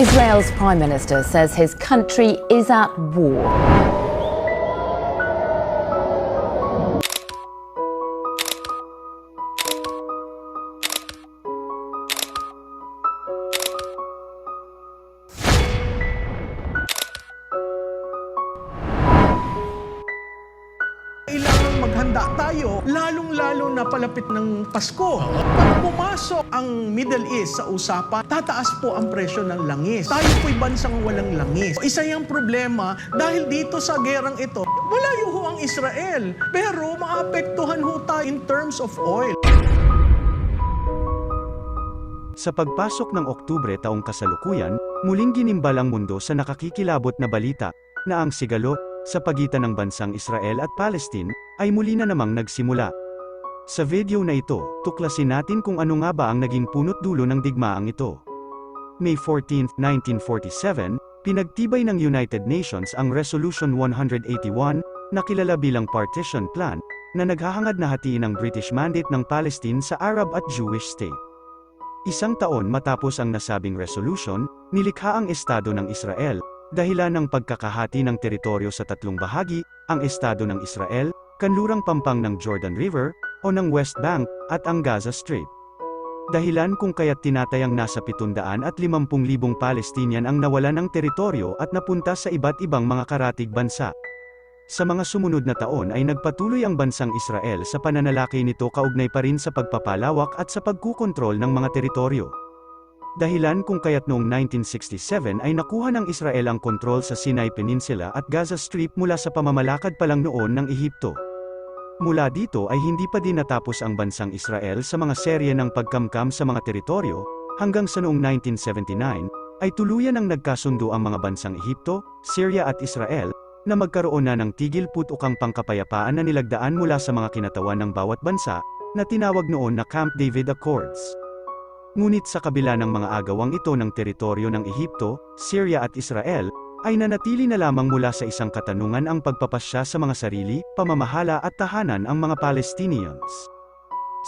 Israel's Prime Minister says his country is at war. Maghanda tayo, lalong-lalo na palapit ng Pasko. Pag pumasok ang Middle East sa usapan, tataas po ang presyo ng langis. Tayo po'y bansang walang langis. Isa yung problema dahil dito sa gerang ito, malayo ho ang Israel. Pero maapektuhan ho tayo in terms of oil. Sa pagpasok ng Oktubre taong kasalukuyan, muling ginimbal ang mundo sa nakakikilabot na balita, na ang sigalo, sa pagitan ng bansang Israel at Palestine, ay muli na namang nagsimula. Sa video na ito, tuklasin natin kung ano nga ba ang naging punot dulo ng digmaang ito. May 14, 1947, pinagtibay ng United Nations ang Resolution 181, na kilala bilang Partition Plan, na naghahangad na hatiin ang British Mandate ng Palestine sa Arab at Jewish state. Isang taon matapos ang nasabing resolution, nilikha ang Estado ng Israel, dahilan ng pagkakahati ng teritoryo sa tatlong bahagi, ang Estado ng Israel, kanlurang pampang ng Jordan River, o ng West Bank, at ang Gaza Strip. Dahilan kung kaya't tinatayang nasa 750,000 Palestinian ang nawalan ng teritoryo at napunta sa iba't ibang mga karatig bansa. Sa mga sumunod na taon ay nagpatuloy ang bansang Israel sa pananalaki nito kaugnay pa rin sa pagpapalawak at sa pagkukontrol ng mga teritoryo. Dahilan kung kaya't noong 1967 ay nakuha ng Israel ang kontrol sa Sinai Peninsula at Gaza Strip mula sa pamamalakad pa lang noon ng Ehipto. Mula dito ay hindi pa din natapos ang bansang Israel sa mga serye ng pagkamkam sa mga teritoryo, hanggang sa noong 1979, ay tuluyan ang nagkasundo ang mga bansang Ehipto, Syria at Israel, na magkaroon na ng tigil putukang pangkapayapaan na nilagdaan mula sa mga kinatawan ng bawat bansa, na tinawag noon na Camp David Accords. Ngunit sa kabila ng mga agawang ito ng teritoryo ng Ehipto, Syria at Israel, ay nanatili na lamang mula sa isang katanungan ang pagpapasya sa mga sarili, pamamahala at tahanan ang mga Palestinians.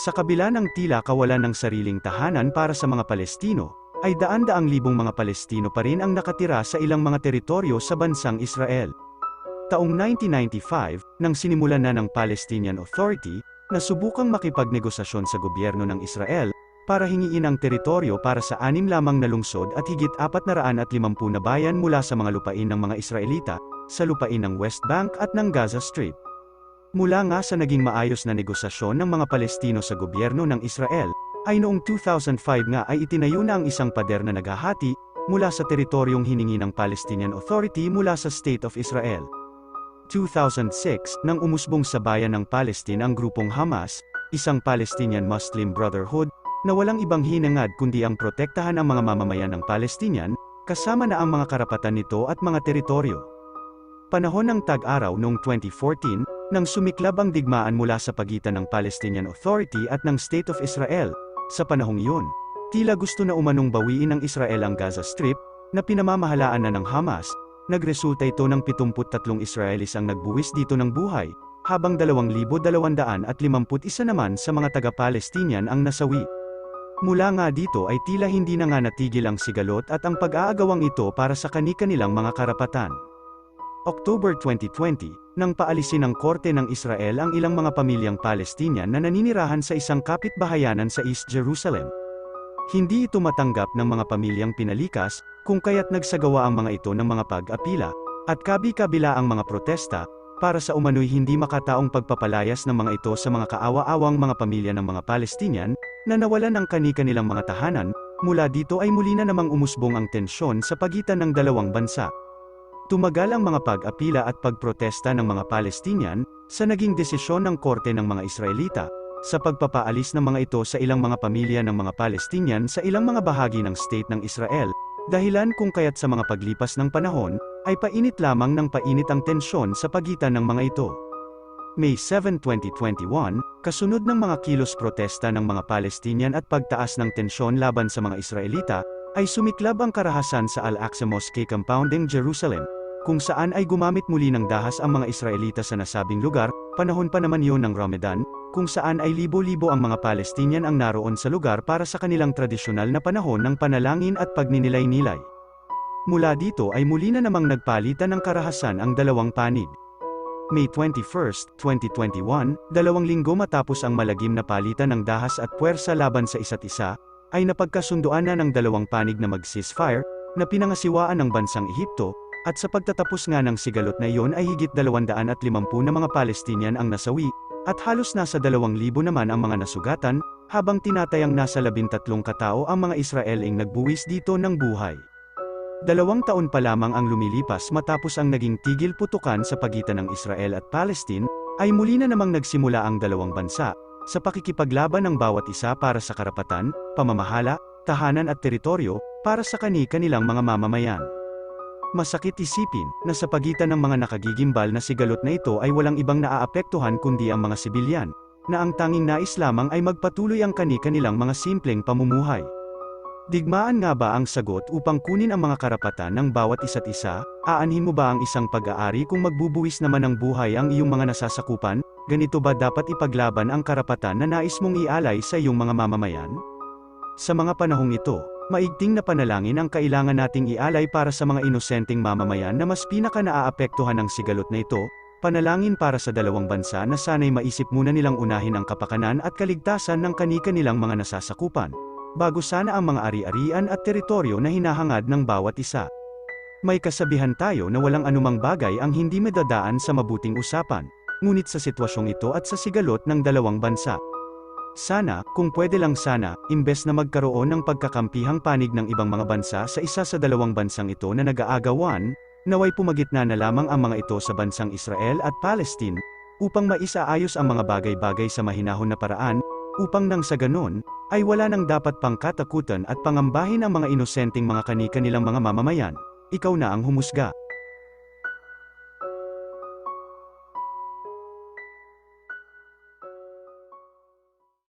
Sa kabila ng tila kawalan ng sariling tahanan para sa mga Palestino, ay daan-daang libong mga Palestino pa rin ang nakatira sa ilang mga teritoryo sa bansang Israel. Taong 1995, nang sinimulan na ng Palestinian Authority, na subukang makipagnegosasyon sa gobyerno ng Israel, para hingiin ang teritoryo para sa anim lamang na lungsod at higit 450 na bayan mula sa mga lupain ng mga Israelita, sa lupain ng West Bank at ng Gaza Strip. Mula nga sa naging maayos na negosasyon ng mga Palestino sa gobyerno ng Israel, ay noong 2005 nga ay itinayo na ang isang pader na naghahati, mula sa teritoryong hiningi ng Palestinian Authority mula sa State of Israel. 2006, nang umusbong sa bayan ng Palestine ang grupong Hamas, isang Palestinian Muslim Brotherhood, na walang ibang hinangad kundi ang protektahan ang mga mamamayan ng Palestinian, kasama na ang mga karapatan nito at mga teritoryo. Panahon ng tag-araw noong 2014, nang sumiklab ang digmaan mula sa pagitan ng Palestinian Authority at ng State of Israel, sa panahong iyon, tila gusto na umanong bawiin ng Israel ang Gaza Strip, na pinamamahalaan na ng Hamas, nagresulta ito ng 73 Israelis ang nagbuwis dito ng buhay, habang 2,251 naman sa mga taga-Palestinian ang nasawi. Mula nga dito ay tila hindi na nga natigil ang sigalot at ang pag-aagawang ito para sa kani-kanilang mga karapatan. October 2020, nang paalisin ng korte ng Israel ang ilang mga pamilyang Palestinian na naninirahan sa isang kapitbahayanan sa East Jerusalem. Hindi ito matanggap ng mga pamilyang pinalikas, kung kaya't nagsagawa ang mga ito ng mga pag-apila, at kabi-kabila ang mga protesta, para sa umano'y hindi makataong pagpapalayas ng mga ito sa mga kaawa-awang mga pamilya ng mga Palestinian, na nawalan ng kani-kanilang mga tahanan, mula dito ay muli na namang umusbong ang tensyon sa pagitan ng dalawang bansa. Tumagal ang mga pag-apila at pagprotesta ng mga Palestinian, sa naging desisyon ng korte ng mga Israelita, sa pagpapaalis ng mga ito sa ilang mga pamilya ng mga Palestinian sa ilang mga bahagi ng state ng Israel, dahilan kung kaya't sa mga paglipas ng panahon, ay painit lamang ng painit ang tensyon sa pagitan ng mga ito. May 7, 2021, kasunod ng mga kilos protesta ng mga Palestinian at pagtaas ng tensyon laban sa mga Israelita, ay sumiklab ang karahasan sa Al-Aqsa Mosque compound ng Jerusalem, kung saan ay gumamit muli ng dahas ang mga Israelita sa nasabing lugar, panahon pa naman yon ng Ramadan, kung saan ay libo-libo ang mga Palestinian ang naroon sa lugar para sa kanilang tradisyonal na panahon ng panalangin at pagninilay-nilay. Mula dito ay muli na namang nagpalitan ng karahasan ang dalawang panig. May 21, 2021, dalawang linggo matapos ang malagim na palitan ng dahas at puwersa laban sa isa't isa, ay napagkasunduan na ng dalawang panig na mag-ceasefire, na pinangasiwaan ng bansang Ehipto, at sa pagtatapos nga ng sigalot na iyon ay higit 250 na mga Palestinian ang nasawi, at halos nasa 2,000 naman ang mga nasugatan, habang tinatayang nasa 13 katao ang mga Israeling nagbuwis dito ng buhay. Dalawang taon pa lamang ang lumilipas matapos ang naging tigil putukan sa pagitan ng Israel at Palestine, ay muli na namang nagsimula ang dalawang bansa, sa pakikipaglaban ng bawat isa para sa karapatan, pamamahala, tahanan at teritoryo, para sa kani-kanilang mga mamamayan. Masakit isipin, na sa pagitan ng mga nakagigimbal na sigalot na ito ay walang ibang naaapektuhan kundi ang mga sibilyan, na ang tanging nais lamang ay magpatuloy ang kani-kanilang mga simpleng pamumuhay. Digmaan nga ba ang sagot upang kunin ang mga karapatan ng bawat isa't isa? Aanhin mo ba ang isang pag-aari kung magbubuwis naman ng buhay ang iyong mga nasasakupan? Ganito ba dapat ipaglaban ang karapatan na nais mong ialay sa iyong mga mamamayan? Sa mga panahong ito, maigting na panalangin ang kailangan nating ialay para sa mga inosenteng mamamayan na mas pinaka naaapektuhan ng sigalot na ito, panalangin para sa dalawang bansa na sana'y maisip muna nilang unahin ang kapakanan at kaligtasan ng kani-kanilang mga nasasakupan bago sana ang mga ari-arian at teritoryo na hinahangad ng bawat isa. May kasabihan tayo na walang anumang bagay ang hindi medadaan sa mabuting usapan, ngunit sa sitwasyong ito at sa sigalot ng dalawang bansa. Sana, kung pwede lang sana, imbes na magkaroon ng pagkakampihang panig ng ibang mga bansa sa isa sa dalawang bansang ito na nag-aagawan, naway pumagitna na lamang ang mga ito sa bansang Israel at Palestine, upang maisaayos ang mga bagay-bagay sa mahinahon na paraan, upang nang sa ganon, ay wala nang dapat pang katakutan at pangambahin ang mga inosenteng mga kani-kanilang mga mamamayan. Ikaw na ang humusga.